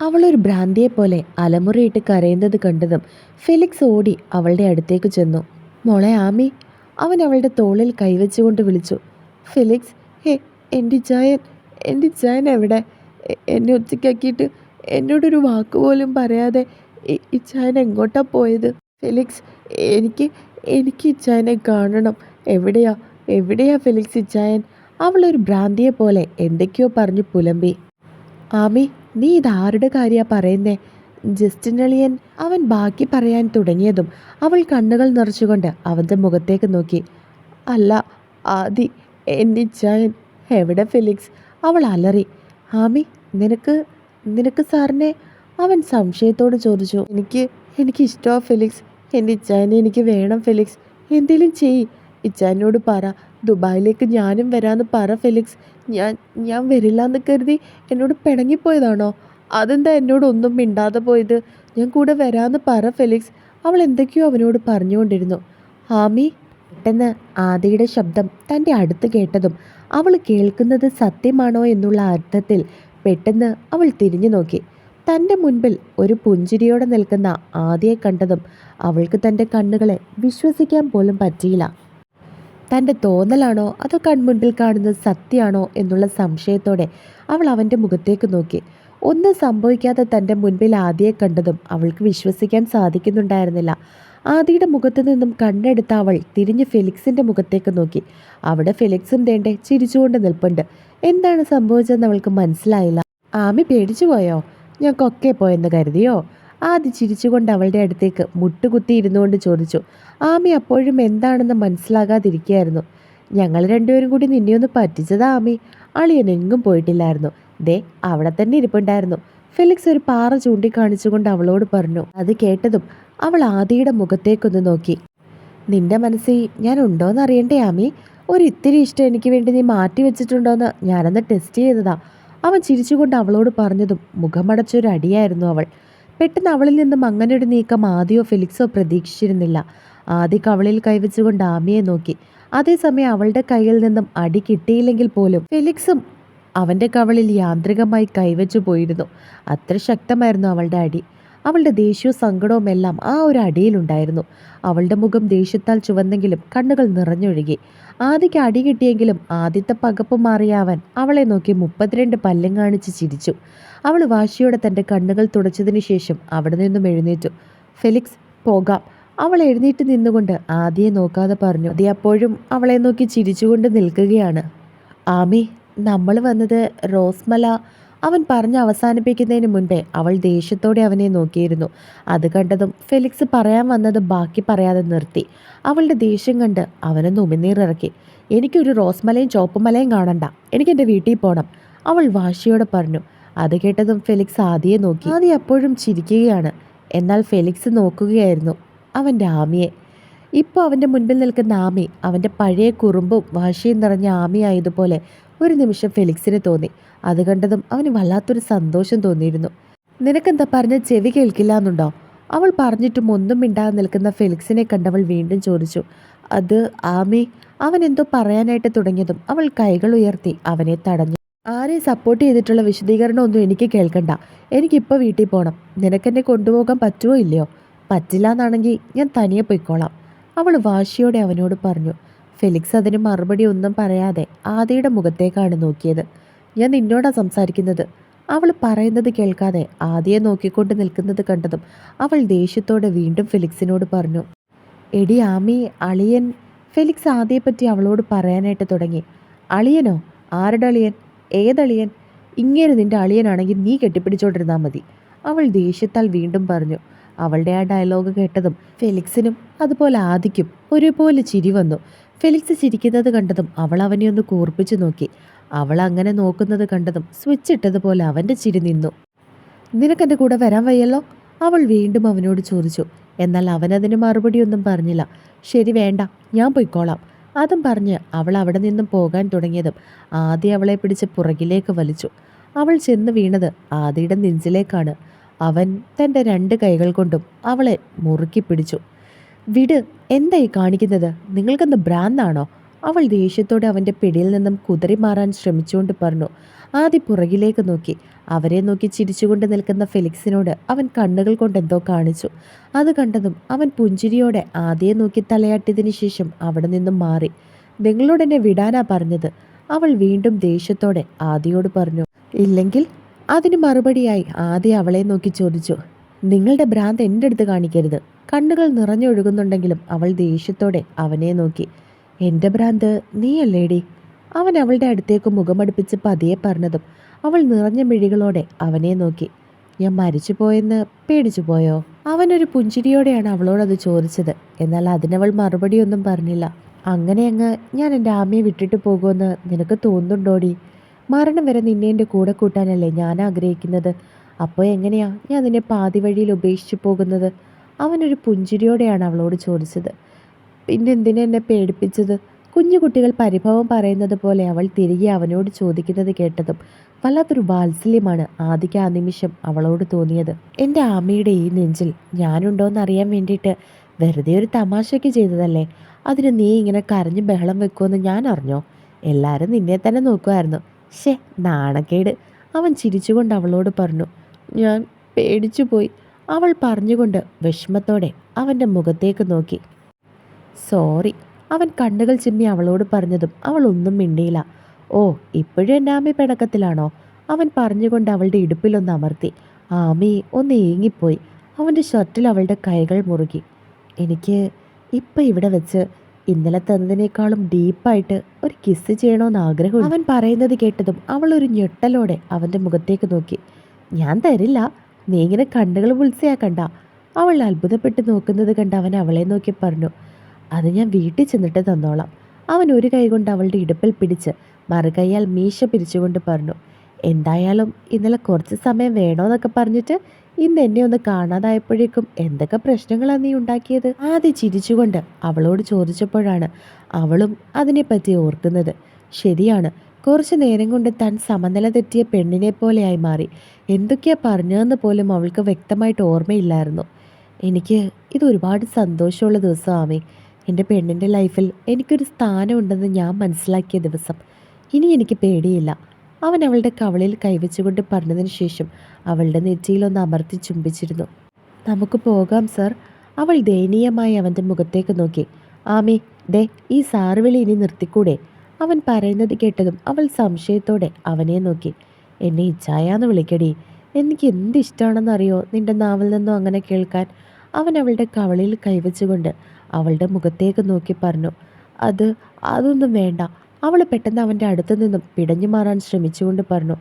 അവളൊരു ഭ്രാന്തിയെ പോലെ അലമുറയിട്ട് കരയുന്നത് കണ്ടതും ഫെലിക്സ് ഓടി അവളുടെ അടുത്തേക്ക് ചെന്നു. മോളെ ആമി അവൻ അവളുടെ തോളിൽ കൈവച്ചുകൊണ്ട് വിളിച്ചു. ഫെലിക്സ് ഹേ എന്റെ ജയൻ എന്റെ ജയൻ എവിടെ? എന്നെ ഒറ്റയ്ക്കാക്കിയിട്ട് എന്നോടൊരു വാക്കുപോലും പറയാതെ ഈ ചായൻ എങ്ങോട്ടാ പോയത്? ഫെലിക്സ് എനിക്ക് എനിക്ക് ചായനെ കാണണം. എവിടെയാ എവിടെയാ ഫെലിക്സ് ഇച്ചായൻ അവളൊരു ഭ്രാന്തിയെ പോലെ എന്തൊക്കെയോ പറഞ്ഞു പുലമ്പി. ആമി നീ ഇതാരുടെ കാര്യാ പറയുന്നേ? ജസ്റ്റിനളിയൻ അവൻ ബാക്കി പറയാൻ തുടങ്ങിയതും അവൾ കണ്ണുകൾ നിറച്ചുകൊണ്ട് അവന്റെ മുഖത്തേക്ക് നോക്കി. അല്ല ആദി എന്നിച്ചായൻ എവിടെ ഫിലിക്സ്? അവൾ അലറി. ആമി നിനക്ക് നിനക്ക് സാറിനെ? അവൻ സംശയത്തോട് ചോദിച്ചു. എനിക്ക് എനിക്ക് ഇഷ്ടമാണ് ഫിലിക്സ്. എന്റെ ഇച്ചായനെ എനിക്ക് വേണം ഫിലിക്സ്. എന്തേലും ചെയ്യ്. ഇച്ചാനോട് പറ. ദുബായിലേക്ക് ഞാനും വരാമെന്ന് പറ ഫെലിക്സ്. ഞാൻ ഞാൻ വരില്ല എന്ന് കരുതി എന്നോട് പിണങ്ങിപ്പോയതാണോ? അതെന്താ എന്നോടൊന്നും മിണ്ടാതെ പോയത്? ഞാൻ കൂടെ വരാമെന്ന് പറ ഫെലിക്സ്. അവൾ എന്തൊക്കെയോ അവനോട് പറഞ്ഞുകൊണ്ടിരുന്നു. ഹാമി പെട്ടെന്ന് ആദിയുടെ ശബ്ദം തന്റെ അടുത്ത് കേട്ടതും അവൾ കേൾക്കുന്നത് സത്യമാണോ എന്നുള്ള അർത്ഥത്തിൽ പെട്ടെന്ന് അവൾ തിരിഞ്ഞു നോക്കി. തന്റെ മുൻപിൽ ഒരു പുഞ്ചിരിയോടെ നിൽക്കുന്ന ആദിയെ കണ്ടതും അവൾക്ക് തന്റെ കണ്ണുകളെ വിശ്വസിക്കാൻ പോലും പറ്റിയില്ല. തന്റെ തോന്നലാണോ അതോ കൺമുൻപിൽ കാണുന്ന സത്യമാണോ എന്നുള്ള സംശയത്തോടെ അവൾ അവന്റെ മുഖത്തേക്ക് നോക്കി. ഒന്നും സംഭവിക്കാതെ തന്റെ മുൻപിൽ ആദിയെ കണ്ടതും അവൾക്ക് വിശ്വസിക്കാൻ സാധിക്കുന്നുണ്ടായിരുന്നില്ല. ആദിയുടെ മുഖത്തു നിന്നും കണ്ണെടുത്ത അവൾ തിരിഞ്ഞ് ഫെലിക്സിന്റെ മുഖത്തേക്ക് നോക്കി. അവിടെ ഫെലിക്സും തേണ്ടെ ചിരിച്ചുകൊണ്ട് നിൽപ്പുണ്ട്. എന്താണ് സംഭവിച്ചതെന്ന് അവൾക്ക് മനസ്സിലായില്ല. ആമി പേടിച്ചു പോയോ? ഞാൻ കൊക്കെ പോയെന്ന് കരുതിയോ? ആദ്യ ചിരിച്ചുകൊണ്ട് അവളുടെ അടുത്തേക്ക് മുട്ടുകുത്തി ഇരുന്നുകൊണ്ട് ചോദിച്ചു ആമി അപ്പോഴും എന്താണെന്ന് മനസ്സിലാകാതിരിക്കുകയായിരുന്നു. ഞങ്ങൾ രണ്ടുപേരും കൂടി നിന്നെ ഒന്ന് പറ്റിച്ചതാ ആമി. അളിയൻ എങ്ങും പോയിട്ടില്ലായിരുന്നു. ദേ അവിടെ തന്നെ ഇരിപ്പുണ്ടായിരുന്നു. ഫെലിക്സ് ഒരു പാറ ചൂണ്ടിക്കാണിച്ചുകൊണ്ട് അവളോട് പറഞ്ഞു അത് കേട്ടതും അവൾ ആദിയുടെ മുഖത്തേക്കൊന്ന് നോക്കി. നിന്റെ മനസ്സിൽ ഞാൻ ഉണ്ടോയെന്ന് അറിയണ്ടേ ആമി? ഒരു ഇത്തിരി ഇഷ്ടം എനിക്ക് വേണ്ടി നീ മാറ്റി വെച്ചിട്ടുണ്ടോയെന്ന് ഞാനന്ന് ടെസ്റ്റ് ചെയ്തതാ. അവൻ ചിരിച്ചുകൊണ്ട് അവളോട് പറഞ്ഞതും മുഖമടച്ചൊരു അടിയായിരുന്നു അവൾ. പെട്ടെന്ന് അവളിൽ നിന്നും അങ്ങനെ ഒരു നീക്കം ആദ്യോ ഫെലിക്സോ പ്രതീക്ഷിച്ചിരുന്നില്ല. ആദ്യ കവളിൽ കൈവച്ചുകൊണ്ട് ആമിയെ നോക്കി. അതേസമയം അവളുടെ കയ്യിൽ നിന്നും അടി കിട്ടിയില്ലെങ്കിൽ പോലും ഫെലിക്സും അവന്റെ കവളിൽ യാന്ത്രികമായി കൈവച്ചു പോയിരുന്നു. അത്ര ശക്തമായിരുന്നു അവളുടെ അടി. അവളുടെ ദേഷ്യവും സങ്കടവും എല്ലാം ആ ഒരു അടിയിലുണ്ടായിരുന്നു അവളുടെ മുഖം ദേഷ്യത്താൽ ചുവന്നെങ്കിലും കണ്ണുകൾ നിറഞ്ഞൊഴുകി. ആദിക്ക് അടി കിട്ടിയെങ്കിലും ആദ്യത്തെ പകപ്പ് മാറിയാവൻ അവളെ നോക്കി മുപ്പത്തിരണ്ട് പല്ലും കാണിച്ച് ചിരിച്ചു. അവൾ വാശിയോടെ തന്റെ കണ്ണുകൾ തുടച്ചതിന് ശേഷം അവിടെ നിന്നും എഴുന്നേറ്റു. ഫെലിക്സ് പോകാം. അവൾ എഴുന്നേറ്റ് നിന്നുകൊണ്ട് ആദിയെ നോക്കാതെ പറഞ്ഞു അതി അപ്പോഴും അവളെ നോക്കി ചിരിച്ചുകൊണ്ട് നിൽക്കുകയാണ്. ആമി നമ്മൾ വന്നത് റോസ്മല അവൻ പറഞ്ഞ് അവസാനിപ്പിക്കുന്നതിന് മുൻപേ അവൾ ദേഷ്യത്തോടെ അവനെ നോക്കിയിരുന്നു. അത് കണ്ടതും ഫെലിക്സ് പറയാൻ വന്നത് ബാക്കി പറയാതെ നിർത്തി. അവളുടെ ദേഷ്യം കണ്ട് അവനൊന്ന് ഉമിനീറിറക്കി എനിക്കൊരു റോസ്മലയും ചോപ്പുമലയും കാണണ്ട. എനിക്ക് എന്റെ വീട്ടിൽ പോകണം അവൾ വാശിയോടെ പറഞ്ഞു. അത് കേട്ടതും ഫെലിക്സ് ആദിയെ നോക്കി. ആദി എപ്പോഴും ചിരിക്കുകയാണ്. എന്നാൽ ഫെലിക്സ് നോക്കുകയായിരുന്നു അവന്റെ ആമിയെ ഇപ്പോൾ അവന്റെ മുൻപിൽ നിൽക്കുന്ന ആമി അവന്റെ പഴയ കുറുമ്പും വാശിയും നിറഞ്ഞ ആമി ആയതുപോലെ ഒരു നിമിഷം ഫെലിക്സിന് തോന്നി. അത് കണ്ടതും അവന് വല്ലാത്തൊരു സന്തോഷം തോന്നിയിരുന്നു. നിനക്കെന്താ പറഞ്ഞ ചെവി കേൾക്കില്ല എന്നുണ്ടോ അവൾ പറഞ്ഞിട്ടും ഒന്നും മിണ്ടാതെ നിൽക്കുന്ന ഫെലിക്സിനെ കണ്ടവൾ വീണ്ടും ചോദിച്ചു. അത് ആമി അവൻ എന്തോ പറയാനായിട്ട് തുടങ്ങിയതും അവൾ കൈകൾ ഉയർത്തി അവനെ തടഞ്ഞു. ആരെ സപ്പോർട്ട് ചെയ്തിട്ടുള്ള വിശദീകരണമൊന്നും എനിക്ക് കേൾക്കണ്ട. എനിക്കിപ്പോൾ വീട്ടിൽ പോകണം നിനക്കെന്നെ കൊണ്ടുപോകാൻ പറ്റുമോ ഇല്ലയോ? പറ്റില്ല എന്നാണെങ്കിൽ ഞാൻ തനിയെ പൊയ്ക്കോളാം അവൾ വാശിയോടെ അവനോട് പറഞ്ഞു. ഫെലിക്സ് അതിന് മറുപടി ഒന്നും പറയാതെ ആദിയുടെ മുഖത്തേക്കാണ് നോക്കിയത്. ഞാൻ നിന്നോടാ സംസാരിക്കുന്നത്. അവൾ പറയുന്നത് കേൾക്കാതെ ആദിയെ നോക്കിക്കൊണ്ട് നിൽക്കുന്നത് കണ്ടതും അവൾ ദേഷ്യത്തോടെ വീണ്ടും ഫെലിക്സിനോട് പറഞ്ഞു. എടി ആമി അളിയൻ. ഫെലിക്സ് ആദിയെപ്പറ്റി അവളോട് പറയാനായിട്ട് തുടങ്ങി. അളിയനോ? ആരുടെ അളിയൻ? ഏതളിയൻ? ഇങ്ങനെ നിന്റെ അളിയനാണെങ്കിൽ നീ കെട്ടിപ്പിടിച്ചോണ്ടിരുന്നാൽ മതി. അവൾ ദേഷ്യത്താൽ വീണ്ടും പറഞ്ഞു. അവളുടെ ആ ഡയലോഗ് കേട്ടതും ഫെലിക്സിനും അതുപോലെ ആദിക്കും ഒരുപോലെ ചിരി വന്നു. ഫെലിക്സ് ചിരിക്കുന്നത് കണ്ടതും അവൾ അവനെ ഒന്ന് കൂർപ്പിച്ചു നോക്കി. അവൾ അങ്ങനെ നോക്കുന്നത് കണ്ടതും സ്വിച്ച് ഇട്ടതുപോലെ അവന്റെ ചിരി നിന്നു. നിനക്കെന്റെ കൂടെ വരാൻ വയ്യല്ലോ? അവൾ വീണ്ടും അവനോട് ചോദിച്ചു. എന്നാൽ അവനതിന് മറുപടിയൊന്നും പറഞ്ഞില്ല. ശരി വേണ്ട. ഞാൻ പൊയ്ക്കോളാം. അതും പറഞ്ഞ് അവൾ അവിടെ നിന്നും പോകാൻ തുടങ്ങിയതും ആദി അവളെ പിടിച്ച് പുറകിലേക്ക് വലിച്ചു. അവൾ ചെന്ന് വീണത് ആദിയുടെ നെഞ്ചിലേക്കാണ്. അവൻ തന്റെ രണ്ട് കൈകൾ കൊണ്ടും അവളെ മുറുക്കി പിടിച്ചു. വിട് എന്തായി കാണിക്കുന്നത്? നിങ്ങൾക്കെന്ത് ഭ്രാന്താണോ? അവൾ ദേഷ്യത്തോടെ അവന്റെ പിടിയിൽ നിന്നും കുതറി മാറാൻ ശ്രമിച്ചുകൊണ്ട് പറഞ്ഞു ആദ്യ പുറകിലേക്ക് നോക്കി. അവരെ നോക്കി ചിരിച്ചുകൊണ്ട് നിൽക്കുന്ന ഫെലിക്സിനോട് അവൻ കണ്ണുകൾ കൊണ്ട് എന്തോ കാണിച്ചു. അത് കണ്ടതും അവൻ പുഞ്ചിരിയോടെ ആദ്യയെ നോക്കി തലയാട്ടിയതിനു ശേഷം അവിടെ നിന്നും മാറി. നിങ്ങളോട് എന്നെ വിടാനാ പറഞ്ഞത്? അവൾ വീണ്ടും ദേഷ്യത്തോടെ ആദിയോട് പറഞ്ഞു ഇല്ലെങ്കിൽ അതിന് മറുപടിയായി ആദ്യ അവളെ നോക്കി ചോദിച്ചു നിങ്ങളുടെ ഭ്രാന്ത് എന്റെ അടുത്ത് കാണിക്കരുത്. കണ്ണുകൾ നിറഞ്ഞൊഴുകുന്നുണ്ടെങ്കിലും അവൾ ദേഷ്യത്തോടെ അവനെ നോക്കി. എന്റെ ഭ്രാന്ത് നീയല്ലേടി? അവൻ അവളുടെ അടുത്തേക്ക് മുഖമടുപ്പിച്ച് പതിയെ പറഞ്ഞതും അവൾ നിറഞ്ഞ മിഴികളോടെ അവനെ നോക്കി. ഞാൻ മരിച്ചു പോയെന്ന് പേടിച്ചു പോയോ? അവനൊരു പുഞ്ചിരിയോടെയാണ് അവളോടത് ചോദിച്ചത്. എന്നാൽ അതിനവൾ മറുപടിയൊന്നും പറഞ്ഞില്ല. അങ്ങനെ അങ്ങ് ഞാൻ എന്റെ ആമയെ വിട്ടിട്ട് പോകുമെന്ന് നിനക്ക് തോന്നുന്നുണ്ടോടി? മരണം വരെ നിന്നെ എന്റെ കൂടെ കൂട്ടാനല്ലേ ഞാൻ ആഗ്രഹിക്കുന്നത്. അപ്പോൾ എങ്ങനെയാ ഞാൻ നിന്നെ പാതി വഴിയിൽ ഉപേക്ഷിച്ചു പോകുന്നത്? അവനൊരു പുഞ്ചിരിയോടെയാണ് അവളോട് ചോദിച്ചത്. പിന്നെ എന്തിനാ എന്നെ പേടിപ്പിച്ചത്? കുഞ്ഞു കുട്ടികൾ പരിഭവം പറയുന്നത് പോലെ അവൾ തിരികെ അവനോട് ചോദിക്കുന്നത് കേട്ടതും വല്ലാത്തൊരു വാത്സല്യമാണ് ആദ്യക്ക് ആ നിമിഷം അവളോട് തോന്നിയത്. എന്റെ ആമയുടെ ഈ നെഞ്ചിൽ ഞാനുണ്ടോയെന്ന് അറിയാൻ വേണ്ടിയിട്ട് വെറുതെ ഒരു തമാശയ്ക്ക് ചെയ്തതല്ലേ? അതിന് നീ ഇങ്ങനെ കരഞ്ഞ് ബഹളം വെക്കുമെന്ന് ഞാൻ അറിഞ്ഞോ? എല്ലാവരും നിന്നെ തന്നെ നോക്കുമായിരുന്നു ഷേ നാണക്കേട്. അവൻ ചിരിച്ചുകൊണ്ട് അവളോട് പറഞ്ഞു ഞാൻ പേടിച്ചു പോയി അവൾ പറഞ്ഞുകൊണ്ട് വിഷമത്തോടെ അവന്റെ മുഖത്തേക്ക് നോക്കി. സോറി അവൻ കണ്ണുകൾ ചിമ്മി അവളോട് പറഞ്ഞതും അവൾ ഒന്നും മിണ്ടിയില്ല. ഓ ഇപ്പോഴും എന്റെ ആമി പിണക്കത്തിലാണോ? അവൻ പറഞ്ഞുകൊണ്ട് അവളുടെ ഇടുപ്പിലൊന്ന് അമർത്തി. ആമി ഒന്ന് ഏങ്ങിപ്പോയി. അവന്റെ ഷർട്ടിൽ അവളുടെ കൈകൾ മുറുകി. എനിക്ക് ഇപ്പം ഇവിടെ വെച്ച് ഇന്നലെ തന്നതിനേക്കാളും ഡീപ്പായിട്ട് ഒരു കിസ് ചെയ്യണമെന്ന് ആഗ്രഹം അവൻ പറയുന്നത് കേട്ടതും അവൾ ഒരു ഞെട്ടലോടെ അവന്റെ മുഖത്തേക്ക് നോക്കി. ഞാൻ തരില്ല. നീ ഇങ്ങനെ കണ്ണുകൾ വിളിച്ചയാക്കണ്ട അവൾ അത്ഭുതപ്പെട്ട് നോക്കുന്നത് കണ്ട് അവൻ അവളെ നോക്കി പറഞ്ഞു അത് ഞാൻ വീട്ടിൽ ചെന്നിട്ട് തന്നോളാം. അവൻ ഒരു കൈ കൊണ്ട് അവളുടെ ഇടുപ്പിൽ പിടിച്ച് മറുകൈയാൽ മീശ പിരിച്ചുകൊണ്ട് പറഞ്ഞു എന്തായാലും ഇന്നലെ കുറച്ച് സമയം വേണോന്നൊക്കെ പറഞ്ഞിട്ട് ഇന്ന് എന്നെ ഒന്ന് കാണാതായപ്പോഴേക്കും എന്തൊക്കെ പ്രശ്നങ്ങളാണ് നീ ഉണ്ടാക്കിയത്? ആദ്യം ചിരിച്ചുകൊണ്ട് അവളോട് ചോദിച്ചപ്പോഴാണ് അവളും അതിനെപ്പറ്റി ഓർക്കുന്നത് ശരിയാണ് കുറച്ചു നേരം കൊണ്ട് താൻ സമനില തെറ്റിയ പെണ്ണിനെ പോലെയായി മാറി. എന്തൊക്കെയാ പറഞ്ഞതെന്ന് പോലും അവൾക്ക് വ്യക്തമായിട്ട് ഓർമ്മയില്ലായിരുന്നു. എനിക്ക് ഇത് ഒരുപാട് സന്തോഷമുള്ള ദിവസമാമേ എന്റെ പെണ്ണിന്റെ ലൈഫിൽ എനിക്കൊരു സ്ഥാനമുണ്ടെന്ന് ഞാൻ മനസ്സിലാക്കിയ ദിവസം. ഇനി എനിക്ക് പേടിയില്ല. അവൻ അവളുടെ കവളിൽ കൈവച്ചുകൊണ്ട് പറഞ്ഞതിന് ശേഷം അവളുടെ നെറ്റിയിലൊന്ന് അമർത്തി ചുംബിച്ചിരുന്നു. നമുക്ക് പോകാം സർ. അവൾ ദയനീയമായി അവന്റെ മുഖത്തേക്ക് നോക്കി. ആമി ദേ ഈ സാറുവിളി ഇനി നിർത്തിക്കൂടെ? അവൻ പറയുന്നത് കേട്ടതും അവൾ സംശയത്തോടെ അവനെ നോക്കി. എന്നെ ഇച്ചായാന്ന് വിളിക്കടി. എനിക്ക് എന്ത് ഇഷ്ടമാണെന്നറിയോ നിന്റെ നാവിൽ നിന്നും അങ്ങനെ കേൾക്കാൻ? അവൻ അവളുടെ കവളിൽ കൈവച്ചുകൊണ്ട് അവളുടെ മുഖത്തേക്ക് നോക്കി പറഞ്ഞു. അത് അതൊന്നും വേണ്ട. അവൾ പെട്ടെന്ന് അവന്റെ അടുത്തു നിന്നും പിടഞ്ഞു മാറാൻ ശ്രമിച്ചുകൊണ്ട് പറഞ്ഞു.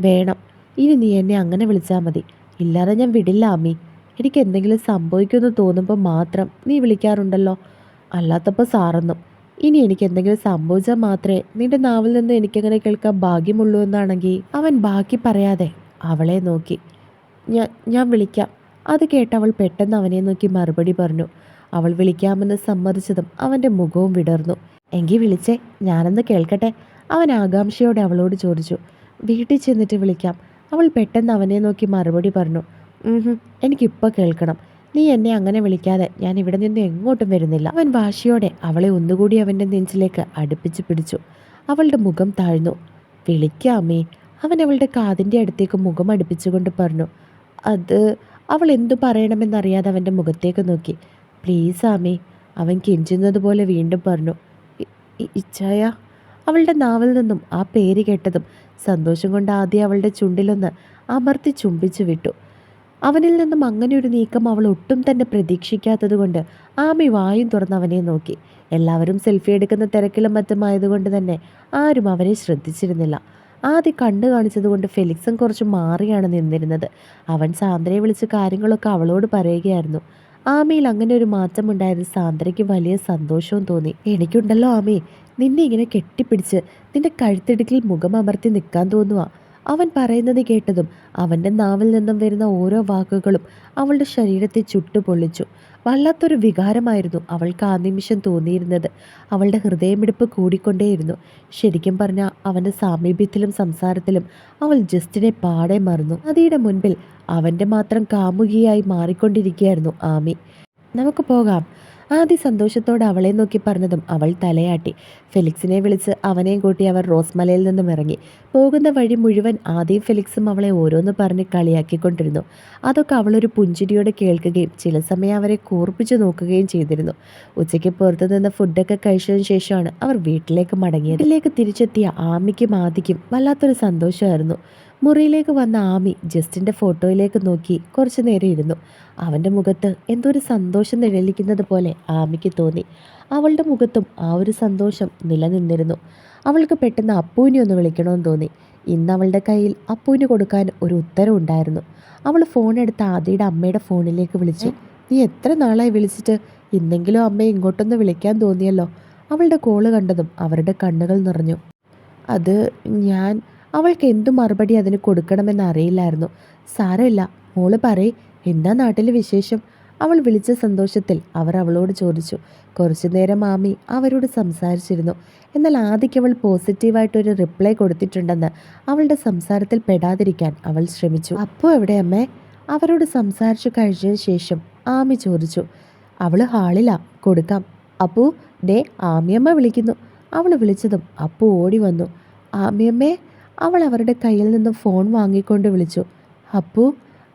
വേണം. ഇനി നീ എന്നെ അങ്ങനെ വിളിച്ചാൽ മതി. ഇല്ലാതെ ഞാൻ വിടില്ല അമ്മി. എനിക്ക് എന്തെങ്കിലും സംഭവിക്കുമെന്ന് തോന്നുമ്പോൾ മാത്രം നീ വിളിക്കാറുണ്ടല്ലോ. അല്ലാത്തപ്പോൾ സാറെന്നും ഇനി എനിക്ക് എന്തെങ്കിലും സംഭവിച്ചാൽ മാത്രമേ നിന്റെ നാവിൽ നിന്ന് എനിക്കങ്ങനെ കേൾക്കാൻ ഭാഗ്യമുള്ളൂ എന്നാണെങ്കിൽ അവൻ ബാക്കി പറയാതെ അവളെ നോക്കി. ഞാൻ ഞാൻ വിളിക്കാം. അത് കേട്ട് അവൾ പെട്ടെന്ന് അവനെ നോക്കി മറുപടി പറഞ്ഞു. അവൾ വിളിക്കാമെന്ന് സമ്മതിച്ചതും അവന്റെ മുഖവും വിടർന്നു. എങ്കിൽ വിളിച്ചേ ഞാനെന്ന് കേൾക്കട്ടെ? അവൻ ആകാംക്ഷയോടെ അവളോട് ചോദിച്ചു. വീട്ടിൽ ചെന്നിട്ട് വിളിക്കാം. അവൾ പെട്ടെന്ന് അവനെ നോക്കി മറുപടി പറഞ്ഞു. "ഉഹും, എനിക്കിപ്പോൾ കേൾക്കണം. നീ എന്നെ അങ്ങനെ വിളിക്കാതെ ഞാൻ ഇവിടെ നിന്ന് എങ്ങോട്ടും വരുന്നില്ല. അവൻ വാശിയോടെ അവളെ ഒന്നുകൂടി അവന്റെ നെഞ്ചിലേക്ക് അടുപ്പിച്ച് പിടിച്ചു. അവളുടെ മുഖം താഴ്ന്നു. വിളിക്കാമേ അവൻ അവളുടെ കാതിന്റെ അടുത്തേക്ക് മുഖം അടുപ്പിച്ചുകൊണ്ട് പറഞ്ഞു. അത് അവൾ എന്തു പറയണമെന്നറിയാതെ അവന്റെ മുഖത്തേക്ക് നോക്കി. പ്ലീസ് ആമേ അവൻ കെഞ്ചുന്നത് പോലെ വീണ്ടും പറഞ്ഞു. "ഇ- ഇ- ഇച്ഛായ അവളുടെ നാവിൽ നിന്നും ആ പേര് കേട്ടതും സന്തോഷം കൊണ്ട് ആദ്യം അവളുടെ ചുണ്ടിലൊന്ന് അമർത്തി ചുംബിച്ചു വിട്ടു. അവനിൽ നിന്നും അങ്ങനെ ഒരു നീക്കം അവൾ ഒട്ടും തന്നെ പ്രതീക്ഷിക്കാത്തതുകൊണ്ട് ആമി വായും തുറന്ന് അവനെ നോക്കി. എല്ലാവരും സെൽഫി എടുക്കുന്ന തിരക്കിലും മറ്റുമായതുകൊണ്ട് തന്നെ ആരും അവനെ ശ്രദ്ധിച്ചിരുന്നില്ല. ആദ്യം കണ്ടു കാണിച്ചതുകൊണ്ട് ഫെലിക്സും കുറച്ച് മാറിയാണ് നിന്നിരുന്നത്. അവൻ സാന്ദ്രയെ വിളിച്ച് കാര്യങ്ങളൊക്കെ അവളോട് പറയുകയായിരുന്നു. ആമയിൽ അങ്ങനെ ഒരു മാറ്റം ഉണ്ടായത് സാന്ദ്രയ്ക്ക് വലിയ സന്തോഷവും തോന്നി. എനിക്കുണ്ടല്ലോ ആമി നിന്നെ ഇങ്ങനെ കെട്ടിപ്പിടിച്ച് നിന്റെ കഴുത്തിടുക്കിൽ മുഖം അമർത്തി നിൽക്കാൻ തോന്നുക അവൻ പറയുന്നത് കേട്ടതും അവന്റെ നാവിൽ നിന്നും വരുന്ന ഓരോ വാക്കുകളും അവളുടെ ശരീരത്തെ ചുട്ടുപൊള്ളിച്ചു. വല്ലാത്തൊരു വികാരമായിരുന്നു അവൾക്ക് ആ നിമിഷം തോന്നിയിരുന്നത്. അവളുടെ ഹൃദയമിടിപ്പ് കൂടിക്കൊണ്ടേയിരുന്നു. ശരിക്കും പറഞ്ഞാൽ അവന്റെ സാമീപ്യത്തിലും സംസാരത്തിലും അവൾ ജസ്റ്റിനെ പാടെ മറന്നു. അതിയുടെ മുൻപിൽ അവന്റെ മാത്രം കാമുകിയായി മാറിക്കൊണ്ടിരിക്കുകയായിരുന്നു ആമി. നമുക്ക് പോകാം. ആദ്യ സന്തോഷത്തോടെ അവളെ നോക്കി പറഞ്ഞതും അവൾ തലയാട്ടി. ഫെലിക്സിനെ വിളിച്ച് അവനെയും കൂട്ടി അവർ റോസ്മലയിൽ നിന്നും ഇറങ്ങി. പോകുന്ന വഴി മുഴുവൻ ആദ്യം ഫെലിക്സും അവളെ ഓരോന്ന് പറഞ്ഞ് കളിയാക്കിക്കൊണ്ടിരുന്നു. അതൊക്കെ അവളൊരു പുഞ്ചിരിയോടെ കേൾക്കുകയും ചില സമയം അവരെ കൂർപ്പിച്ചു നോക്കുകയും ചെയ്തിരുന്നു. ഉച്ചയ്ക്ക് പുറത്തു നിന്ന് ഫുഡൊക്കെ കഴിച്ചതിന് ശേഷമാണ് അവർ വീട്ടിലേക്ക് മടങ്ങിയത്. വീട്ടിലേക്ക് തിരിച്ചെത്തിയ ആമിക്കും ആദിക്കും വല്ലാത്തൊരു സന്തോഷമായിരുന്നു. മുറിയിലേക്ക് വന്ന ആമി ജസ്റ്റിന്റെ ഫോട്ടോയിലേക്ക് നോക്കി കുറച്ചു നേരം ഇരുന്നു. അവന്റെ മുഖത്ത് എന്തോ ഒരു സന്തോഷം നിഴലിക്കുന്നത് പോലെ ആമിക്ക് തോന്നി. അവളുടെ മുഖത്തും ആ ഒരു സന്തോഷം നിലനിന്നിരുന്നു. അവൾക്ക് പെട്ടെന്ന് അപ്പൂവിനെ ഒന്ന് വിളിക്കണമെന്ന് തോന്നി. ഇന്ന് അവളുടെ കയ്യിൽ അപ്പൂവിന് കൊടുക്കാൻ ഒരു ഉത്തരം ഉണ്ടായിരുന്നു. അവൾ ഫോൺ എടുത്ത് ആദിയുടെ അമ്മയുടെ ഫോണിലേക്ക് വിളിച്ചു. നീ എത്ര നാളായി വിളിച്ചിട്ട്? ഇന്നെങ്കിലും അമ്മയെ ഇങ്ങോട്ടൊന്ന് വിളിക്കാൻ തോന്നിയല്ലോ? അവളുടെ കോൾ കണ്ടതും അവരുടെ കണ്ണുകൾ നിറഞ്ഞു. അത് ഞാൻ അവൾക്ക് എന്തു മറുപടി അതിന് കൊടുക്കണമെന്ന് അറിയില്ലായിരുന്നു. സാരമില്ല മോൾ പറയേ എന്താ നാട്ടിലെ വിശേഷം? അവൾ വിളിച്ച സന്തോഷത്തിൽ അവർ അവളോട് ചോദിച്ചു. കുറച്ചു നേരം മാമി അവരോട് സംസാരിച്ചിരുന്നു. എന്നാൽ ആദ്യക്ക് അവൾ പോസിറ്റീവായിട്ടൊരു റിപ്ലൈ കൊടുത്തിട്ടുണ്ടെന്ന് അവളുടെ സംസാരത്തിൽ പെടാതിരിക്കാൻ അവൾ ശ്രമിച്ചു. അപ്പോൾ എവിടെ അമ്മേ? അവരോട് സംസാരിച്ചു കഴിഞ്ഞതിന് ശേഷം ആമി ചോദിച്ചു. അവൾ ഹാളിലാ കൊടുക്കാം. അപ്പൂ? ദേ ആമിയമ്മ വിളിക്കുന്നു. അവൾ വിളിച്ചതും അപ്പു ഓടി വന്നു. ആമിയമ്മേ അവൾ അവരുടെ കയ്യിൽ നിന്ന് ഫോൺ വാങ്ങിക്കൊണ്ട് വിളിച്ചു. അപ്പു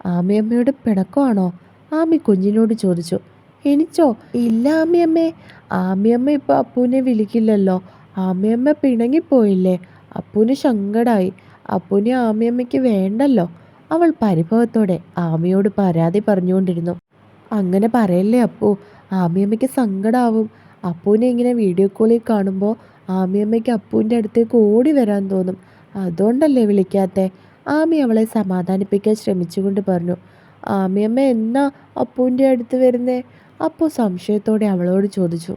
ആമിയമ്മയുടെ പിണക്കമാണോ? ആമി കുഞ്ഞിനോട് ചോദിച്ചു. എനിച്ചോ? ഇല്ല ആമിയമ്മേ ആമിയമ്മ ഇപ്പോൾ അപ്പുവിനെ വിളിക്കില്ലല്ലോ. ആമിയമ്മ പിണങ്ങിപ്പോയില്ലേ? അപ്പുവിന് ശങ്കടായി അപ്പുവിനെ ആമിയമ്മയ്ക്ക് വേണ്ടല്ലോ. അവൾ പരിഭവത്തോടെ ആമിയോട് പരാതി പറഞ്ഞുകൊണ്ടിരുന്നു. അങ്ങനെ പറയല്ലേ അപ്പു ആമിയമ്മയ്ക്ക് സങ്കടാവും. അപ്പുവിനെ ഇങ്ങനെ വീഡിയോ കോളിൽ കാണുമ്പോൾ ആമിയമ്മയ്ക്ക് അപ്പുവിന്റെ അടുത്തേക്ക് ഓടി വരാൻ തോന്നും. അതുകൊണ്ടല്ലേ വിളിക്കാത്തെ? ആമി അവളെ സമാധാനിപ്പിക്കാൻ ശ്രമിച്ചുകൊണ്ട് പറഞ്ഞു. ആമിയമ്മ എന്നാ അപ്പുവിന്റെ അടുത്ത് വരുന്നേ? അപ്പു സംശയത്തോടെ അവളോട് ചോദിച്ചു.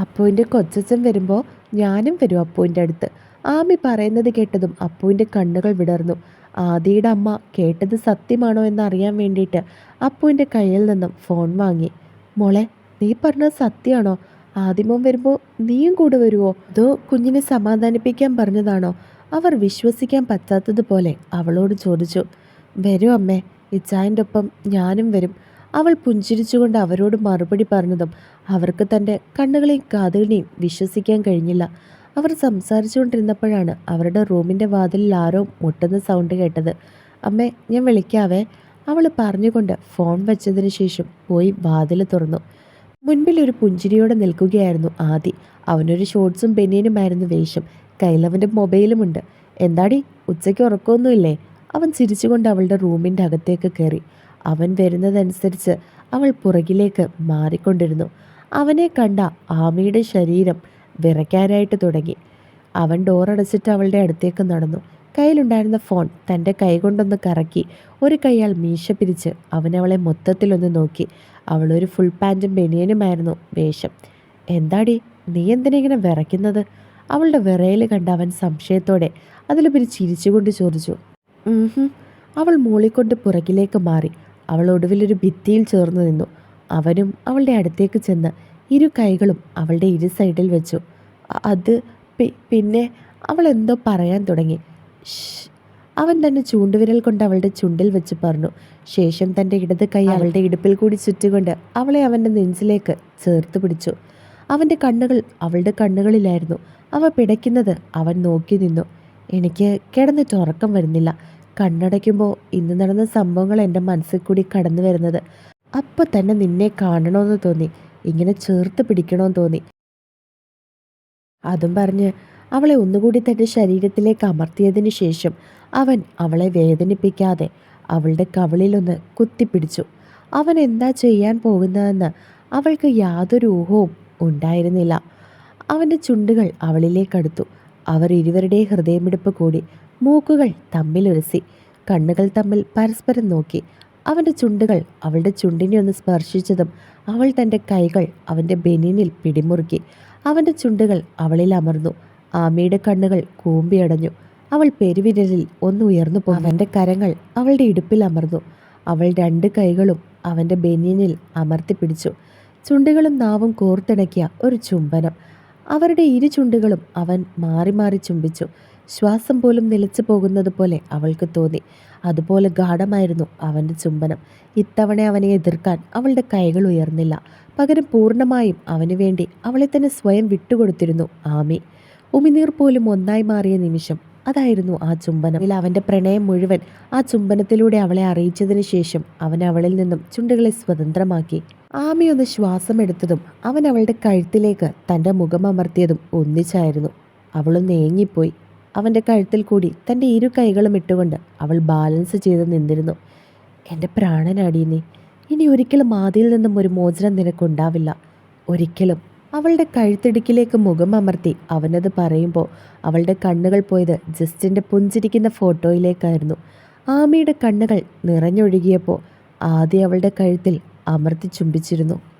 അപ്പുവിന്റെ കൊച്ചച്ഛൻ വരുമ്പോൾ ഞാനും വരും അപ്പുവിന്റെ അടുത്ത്. ആമി പറയുന്നത് കേട്ടതും അപ്പുവിന്റെ കണ്ണുകൾ വിടർന്നു. ആദിയുടെ അമ്മ കേട്ടത് സത്യമാണോ എന്നറിയാൻ വേണ്ടിയിട്ട് അപ്പുവിന്റെ കയ്യിൽ നിന്നും ഫോൺ വാങ്ങി. മോളെ നീ പറഞ്ഞത് സത്യമാണോ? ആദിമം വരുമ്പോൾ നീയും കൂടെ വരുമോ അതോ കുഞ്ഞിനെ സമാധാനിപ്പിക്കാൻ പറഞ്ഞതാണോ? അവർ വിശ്വസിക്കാൻ പറ്റാത്തതുപോലെ അവളോട് ചോദിച്ചു വരൂ അമ്മേ ഇച്ചായന്റെ ഒപ്പം ഞാനും വരും. അവൾ പുഞ്ചിരിച്ചുകൊണ്ട് അവരോട് മറുപടി പറഞ്ഞതും അവർക്ക് തന്റെ കണ്ണുകളെയും കാതുകളെയും വിശ്വസിക്കാൻ കഴിഞ്ഞില്ല. അവർ സംസാരിച്ചുകൊണ്ടിരുന്നപ്പോഴാണ് അവരുടെ റൂമിന്റെ വാതിലിൽ ആരോ മുട്ടുന്ന സൗണ്ട് കേട്ടത്. അമ്മേ ഞാൻ വിളിക്കാവേ. അവൾ പറഞ്ഞുകൊണ്ട് ഫോൺ വെച്ചതിന് ശേഷം പോയി വാതിൽ തുറന്നു. മുൻപിൽ ഒരു പുഞ്ചിരിയോടെ നിൽക്കുകയായിരുന്നു ആദി. അവനൊരു ഷോർട്സും ബനിയനുമായിരുന്നു വേഷം. കയ്യിലവന്റെ മൊബൈലുമുണ്ട്. എന്താടി? ഉച്ചയ്ക്ക് ഉറക്കമൊന്നുമില്ലേ? അവൻ ചിരിച്ചുകൊണ്ട് അവളുടെ റൂമിന്റെ അകത്തേക്ക് കയറി. അവൻ വരുന്നതനുസരിച്ച് അവൾ പുറകിലേക്ക് മാറിക്കൊണ്ടിരുന്നു. അവനെ കണ്ട ആമിയുടെ ശരീരം വിറയ്ക്കാനായിട്ട് തുടങ്ങി. അവൻ ഡോറടച്ചിട്ട് അവളുടെ അടുത്തേക്ക് നടന്നു. കയ്യിലുണ്ടായിരുന്ന ഫോൺ തന്റെ കൈകൊണ്ടൊന്ന് കറക്കി ഒരു കൈയാൽ മീശ പിരിച്ച് അവനവളെ മൊത്തത്തിലൊന്ന് നോക്കി. അവളൊരു ഫുൾ പാന്റും ബനിയനുമായിരുന്നു വേഷം. എന്താടി? നീ എന്തിനെ ഇങ്ങനെ വിറയ്ക്കുന്നത്? അവളുടെ വിറയിൽ കണ്ട അവൻ സംശയത്തോടെ അതിലുപരി ചിരിച്ചുകൊണ്ട് ചോദിച്ചു അവൾ മൂളിക്കൊണ്ട് പുറകിലേക്ക് മാറി. അവൾ ഒടുവിലൊരു ഭിത്തിയിൽ ചേർന്ന് നിന്നു. അവനും അവളുടെ അടുത്തേക്ക് ചെന്ന് ഇരു കൈകളും അവളുടെ ഇരു സൈഡിൽ വെച്ചു. അത് പിന്നെ അവൾ എന്തോ പറയാൻ തുടങ്ങി. അവൻ തന്നെ ചൂണ്ടുവിരൽ കൊണ്ട് അവളുടെ ചുണ്ടിൽ വെച്ച് പറഞ്ഞു. ശേഷം തന്റെ ഇടത് കൈ അവളുടെ ഇടുപ്പിൽ കൂടി ചുറ്റുകൊണ്ട് അവളെ അവന്റെ നെഞ്ചിലേക്ക് ചേർത്ത് പിടിച്ചു. അവന്റെ കണ്ണുകൾ അവളുടെ കണ്ണുകളിലായിരുന്നു. അവ പിടയ്ക്കുന്നത് അവൻ നോക്കി നിന്നു. എനിക്ക് കിടന്നിട്ട് ഉറക്കം വരുന്നില്ല. കണ്ണടയ്ക്കുമ്പോൾ ഇന്ന് നടന്ന സംഭവങ്ങൾ എന്റെ മനസ്സിൽ കൂടി കടന്നു വരുന്നത്. അപ്പം തന്നെ നിന്നെ കാണണമെന്ന് തോന്നി. ഇങ്ങനെ ചേർത്ത് പിടിക്കണമെന്ന് തോന്നി. അതും പറഞ്ഞ് അവളെ ഒന്നുകൂടി തന്റെ ശരീരത്തിലേക്ക് അമർത്തിയതിനു ശേഷം അവൻ അവളെ വേദനിപ്പിക്കാതെ അവളുടെ കവിളിലൊന്ന് കുത്തിപ്പിടിച്ചു. അവൻ എന്താ ചെയ്യാൻ പോകുന്നതെന്ന് അവൾക്ക് യാതൊരു ഊഹവും ഉണ്ടായിരുന്നില്ല. അവന്റെ ചുണ്ടുകൾ അവളിലേക്കടുത്തു. അവർ ഇരുവരുടെ ഹൃദയമിടിപ്പ് കൂടി മൂക്കുകൾ തമ്മിലുരസി കണ്ണുകൾ തമ്മിൽ പരസ്പരം നോക്കി. അവന്റെ ചുണ്ടുകൾ അവളുടെ ചുണ്ടിനെ ഒന്ന് സ്പർശിച്ചതും അവൾ തന്റെ കൈകൾ അവന്റെ ബെനിനിൽ പിടിമുറുക്കി. അവന്റെ ചുണ്ടുകൾ അവളിൽ അമർന്നു. ആമയുടെ കണ്ണുകൾ കൂമ്പിയടഞ്ഞു അവൾ പെരുവിരലിൽ ഒന്ന് ഉയർന്നു പോയി. അവന്റെ കരങ്ങൾ അവളുടെ ഇടുപ്പിൽ അമർന്നു. അവൾ രണ്ട് കൈകളും അവന്റെ ബെനിയനിൽ അമർത്തി പിടിച്ചു ചുണ്ടുകളും നാവും കോർത്തിണക്കിയ ഒരു ചുംബനം. അവരുടെ ഇരു ചുണ്ടുകളും അവൻ മാറി മാറി ചുംബിച്ചു. ശ്വാസം പോലും നിലച്ചു പോകുന്നത് പോലെ അവൾക്ക് തോന്നി. അതുപോലെ ഗാഠമായിരുന്നു അവന്റെ ചുംബനം. ഇത്തവണ അവനെ എതിർക്കാൻ അവളുടെ കൈകൾ ഉയർന്നില്ല. പകരം പൂർണമായും അവന് വേണ്ടി അവളെ തന്നെ സ്വയം വിട്ടുകൊടുത്തിരുന്നു. ആമി ഉമിനീർ പോലും ഒന്നായി മാറിയ നിമിഷം അതായിരുന്നു ആ ചുംബനം. ഇതിൽ അവന്റെ പ്രണയം മുഴുവൻ ആ ചുംബനത്തിലൂടെ അവളെ അറിയിച്ചതിന് ശേഷം അവൻ അവളിൽ നിന്നും ചുണ്ടുകളെ സ്വതന്ത്രമാക്കി. ആമി ഒന്ന് ശ്വാസമെടുത്തതും അവൻ അവളുടെ കഴുത്തിലേക്ക് തന്റെ മുഖം അമർത്തിയതും ഒന്നിച്ചായിരുന്നു. അവളൊന്ന് ഏങ്ങിപ്പോയി അവന്റെ കഴുത്തിൽ കൂടി തന്റെ ഇരു കൈകളും ഇട്ടുകൊണ്ട് അവൾ ബാലൻസ് ചെയ്ത് നിന്നിരുന്നു. എന്റെ പ്രാണനാടി നീ. ഇനി ഒരിക്കലും ആദിയിൽ നിന്നും ഒരു മോചനം നിനക്കുണ്ടാവില്ല. ഒരിക്കലും. അവളുടെ കഴുത്തിടുക്കിലേക്ക് മുഖം അമർത്തി അവനത് പറയുമ്പോൾ അവളുടെ കണ്ണുകൾ പോയത് ജസ്റ്റിന്റെ പുഞ്ചിരിക്കുന്ന ഫോട്ടോയിലേക്കായിരുന്നു. ആമിയുടെ കണ്ണുകൾ നിറഞ്ഞൊഴുകിയപ്പോൾ ആദ്യം അവളുടെ കഴുത്തിൽ അമർത്തി ചുംബിച്ചിരുന്നു.